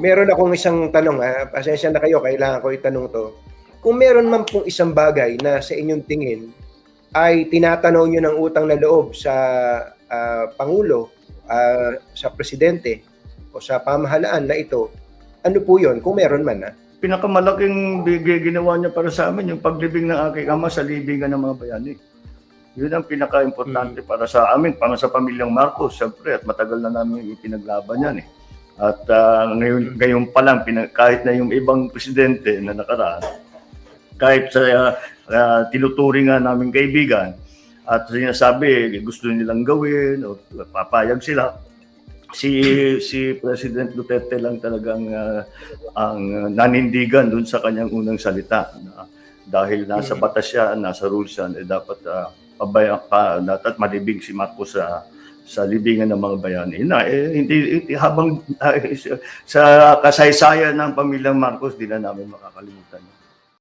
meron akong isang tanong, ha? pasensya na kayo, kailangan ko itanong to. Kung meron man pong isang bagay na sa inyong tingin ay tinatanaw nyo ng utang na loob sa ah, Pangulo, ah, sa Presidente, o sa pamahalaan na ito, ano po yon kung meron man? Ha? Pinakamalaking bigay ginawa niya para sa amin, yung paglibing ng aking ama sa libingan ng mga bayani. Yun ang pinaka-importante para sa amin, para sa pamilyang Marcos, siyempre, at matagal na namin ipinaglaban yan eh. At ah, ngayon, ngayon pa lang, kahit na yung ibang presidente na nakaraan, kahit sa ah, ah, tinuturing nga namin kaibigan, at sinasabi gusto nilang gawin o papayag sila, si si President Duterte lang talagang ah, ang nanindigan dun sa kanyang unang salita na dahil nasa Mhm. batas siya, nasa rules yan, eh dapat uh, pabaya, pa, dapat malibing si Marcos sa sa libingan ng mga bayani. Na, eh, hindi, hindi- habang ah, sa kasaysayan ng pamilyang Marcos, di na namin makakalimutan.